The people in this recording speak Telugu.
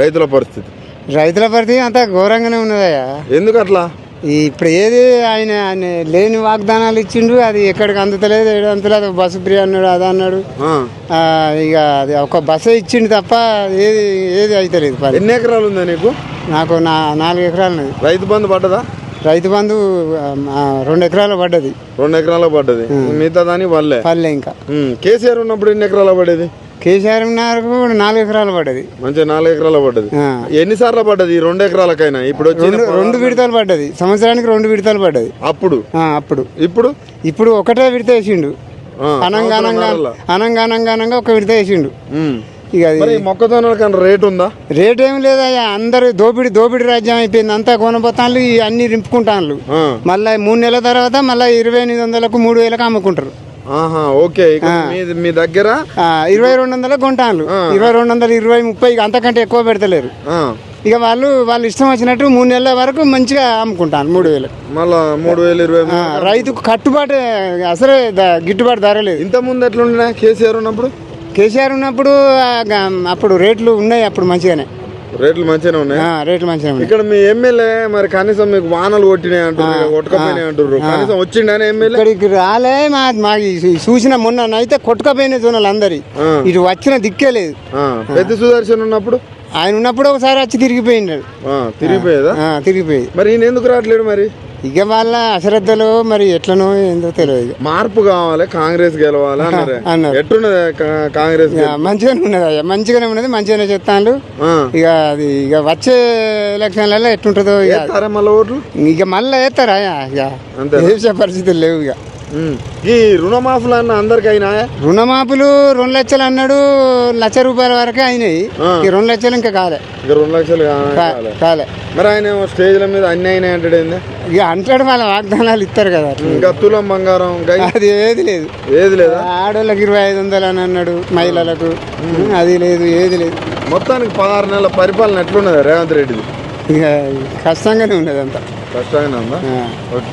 రైతుల పరిస్థితి. రైతుల పరిస్థితి అంతా ఘోరంగానే ఉన్నదయ్యా. ఎందుకు అట్లా ఇప్పుడు ఏది ఆయన ఆయన లేని వాగ్దానాలు ఇచ్చిండు అది ఎక్కడికి అందుతలేదు ఏడు అందుతలేదు బస్సు ఫ్రీ అన్నాడు అది అన్నాడు. ఇక అది ఒక బస్సే ఇచ్చిండు తప్ప ఏది ఏది అవుతలేదు ఎన్ని ఎకరాలు ఉందా నీకు? నాకు నా నాలుగు ఎకరాలు రైతు బంధు పడ్డదా? రైతు బంధు రెండు ఎకరాలు పడ్డది. రెండు ఎకరాల పడ్డది. మిగతా దాని వల్లే పల్లె ఇంకా. కేసీఆర్ ఉన్నప్పుడు ఎన్ని ఎకరాల పడేది? కేసీఆర్ కూడా నాలుగు ఎకరాలు పడ్డది. మంచిగా నాలుగు ఎకరాల పడ్డది. ఎన్నిసార్లు పడ్డది ఈ రెండు ఎకరాలకైనా? ఇప్పుడు రెండు విడతలు పడ్డది. సంవత్సరానికి రెండు విడతలు పడ్డది. అప్పుడు? అప్పుడు. ఇప్పుడు? ఇప్పుడు ఒకటే విడత వేసిండు. అనంగానంగా సంవత్సరంన్నరలో. అనంగానంగానంగా ఒక విడత వేసిండు. ఇక కన్నా రేట్ ఉందా? రేట్ ఏం లేదయ్యా. అందరు దోపిడి దోపిడి రాజ్యం అయిపోయింది. అంతా కొనబోతాన్లు అన్ని రింపుకుంటాన్లు. మళ్ళీ మూడు నెలల తర్వాత మళ్ళీ ఇరవై ఎనిమిది వందలకు మూడు వేలకు అమ్ముకుంటారు. ఓకే. మీ మీ దగ్గర? ఇరవై రెండు వందలకు కొంటాన్లు ఇరవై రెండు వందలు ఇరవై ముప్పై అంతకంటే ఎక్కువ పెడతలేరు. ఇక వాళ్ళు వాళ్ళు ఇష్టం వచ్చినట్టు మూడు నెలల వరకు మంచిగా అమ్ముకుంటాను మూడు వేలు. మళ్ళా మూడు వేలు ఇరవై రైతుకు కట్టుబాటు అసలే గిట్టుబాటు ధర లేదు. ఇంత ముందు ఎట్లుండే? కేసీఆర్ ఉన్నప్పుడు? కేసీఆర్ ఉన్నప్పుడు అప్పుడు రేట్లు ఉన్నాయి అప్పుడు మంచిగానే. రేట్లు మంచిగానే ఉన్నాయి. ఆ, రేట్లు మంచిగా ఉన్నాయి. ఇక్కడ మీ ఎమ్మెల్యే మరి కనీసం మీకు వానలు కొట్టినాయి అంటారు కొట్టకపోయినాయి అంటారు కనీసం వచ్చిండని ఎమ్మెల్యే? ఇక్కడికి రాలే మా మాకు చూసిన మొన్న అయితే కొట్టుకపోయిన జోనలు అందరి. ఇటు వచ్చిన దిక్కే లేదు. పెద్ద సుదర్శన్ ఉన్నప్పుడు? ఆయన ఉన్నప్పుడు ఒకసారి వచ్చి తిరిగిపోయిండు. ఆ, తిరిగిపోయేదా? తిరిగిపోయి. మరి ఈయన ఎందుకు రావట్లేడు మరి? ఇక వాళ్ళ అశ్రద్ధలో మరి ఎట్లనో ఏందో తెలియదు. మార్పు కావాలి కాంగ్రెస్ గెలవాలి అన్నారు. కా- కాంగ్రెస్ మంచిగానే ఉన్నది అయ్యా మంచిగానే ఉన్నది మంచిగానే చెప్తాను. ఇక అది ఇక వచ్చే ఎలక్షన్లలో ఎట్లుంటుందో ఇక. మళ్ళీ ఓట్లు? ఇక మళ్ళీ వేస్తారా ఇక. పరిస్థితులు లేవు ఇక. ఈ రుణమాఫీలు అన్న అందరికి అయినా? రుణమాపులు రెండు లక్షలు అన్నాడు లక్ష రూపాయల వరకే అయినాయి. ఈ రెండు లక్షలు ఇంకా కాలే. ఇక రెండు లక్షలు కాలే. మరి ఆయన స్టేజ్ల మీద అన్ని అయినాయి అంటాడు ఏంది? ఇక అంటాడు వాళ్ళ వాగ్దానాలు ఇస్తారు కదా. ఇంకా తులం బంగారం అది ఏది లేదు. ఏది లేదా? ఆడోళ్ళకి ఇరవై ఐదు వందలు అని అన్నాడు మహిళలకు. అది లేదు ఏది లేదు. మొత్తానికి పదహారు నెలల పరిపాలన ఎట్లున్నది రేవంత్ రెడ్డిది? ఇక కష్టంగానే ఉన్నది అంతా కష్టంగానే ఉందా. ఓకే.